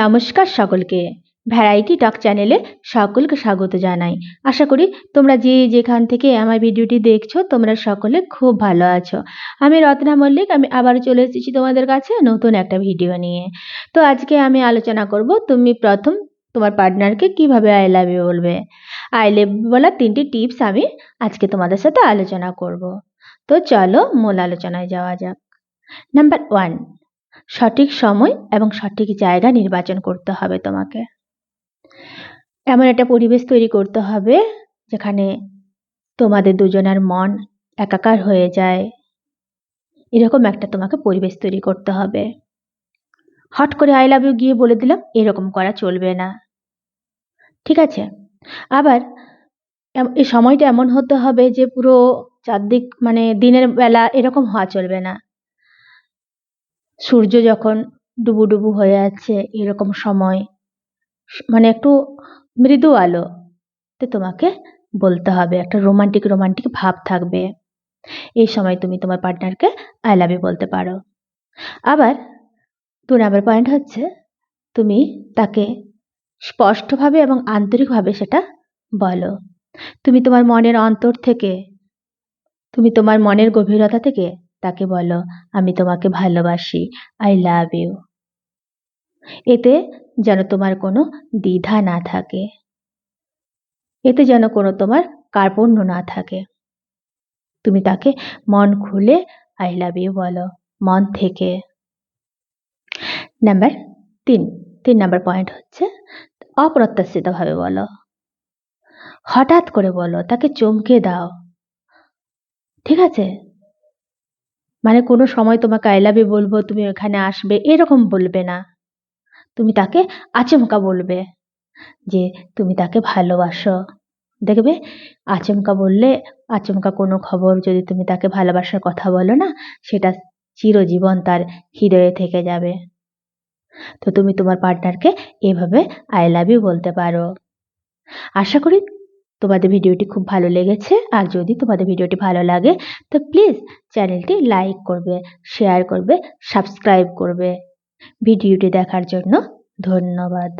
নমস্কার সকলকে। ভ্যারাইটি টক চ্যানেলে সকলকে স্বাগত জানাই। আশা করি তোমরা যে যেখান থেকে আমার ভিডিওটি দেখছ, তোমরা সকলে খুব ভালো আছো। আমি রত্না মল্লিক, আমি আবার চলে এসেছি তোমাদের কাছে নতুন একটা ভিডিও নিয়ে। তো আজকে আমি আলোচনা করব, তুমি প্রথম তোমার পার্টনারকে কীভাবে আই লাভ ইউ বলবে? আই লাভ বলার তিনটি টিপস আমি আজকে তোমাদের সাথে আলোচনা করব। তো চলো মূল আলোচনায় যাওয়া যাক। নাম্বার ওয়ান সঠিক সময় এবং সঠিক জায়গা নির্বাচন করতে হবে তোমাকে। এমন একটা পরিবেশ তৈরি করতে হবে যেখানে তোমাদের দুজনের মন একাকার হয়ে যায়। এরকম একটা তোমাকে পরিবেশ তৈরি করতে হবে। হট করে আই লাভ ইউ গিয়ে বলে দিলাম, এরকম করা চলবে না। ঠিক আছে? আবার এই সময়টা এমন হতে হবে যে পুরো চারদিক মানে দিনের বেলা এরকম হওয়া চলবে না। সূর্য যখন ডুবু ডুবু হয়ে আছে, এরকম সময় মানে একটু মৃদু আলো, তো তোমাকে বলতে হবে, একটা রোমান্টিক রোমান্টিক ভাব থাকবে। এই সময় তুমি তোমার পার্টনারকে আই লাভ ইউ বলতে পারো। আবার দু নম্বর পয়েন্ট হচ্ছে, তুমি তাকে স্পষ্টভাবে এবং আন্তরিকভাবে সেটা বলো। তুমি তোমার মনের অন্তর থেকে, তুমি তোমার মনের গভীরতা থেকে তাকে বলো, আমি তোমাকে ভালোবাসি আই লাভ ইউ এতে যেন তোমার কোনো দ্বিধা না থাকে। এতে যেন কোনো তোমার কার্পণ্য না থাকে। তুমি তাকে মন খুলে আই লাভ ইউ বলো, মন থেকে। নাম্বার তিন তিন নাম্বার পয়েন্ট হচ্ছে, অপ্রত্যাশিতভাবে বলো। হঠাৎ করে বলো, তাকে চমকে দাও। ঠিক আছে? মানে কোনো সময় তোমাকে আই লাভ ইউ বলব, তুমি ওখানে আসবে, এরকম বলবে না। তুমি তাকে আচমকা বলবে যে, তুমি তাকে ভালোবাসো। দেখবে? আচমকা বললে, আচমকা কোনো খবর যদি তুমি তাকে ভালোবাসার কথা বলো না, সেটা চিরজীবন তার হৃদয়ে থেকে যাবে। তো তুমি তোমার পার্টনারকে এভাবে আই লাভ ইউ বলতে পারো। আশা করি তোমাদের ভিডিওটি খুব ভালো লেগেছে। আর যদি তোমাদের ভিডিওটি ভালো লাগে, তো প্লিজ চ্যানেলটি লাইক করবে শেয়ার করবে সাবস্ক্রাইব করবে। ভিডিওটি দেখার জন্য ধন্যবাদ।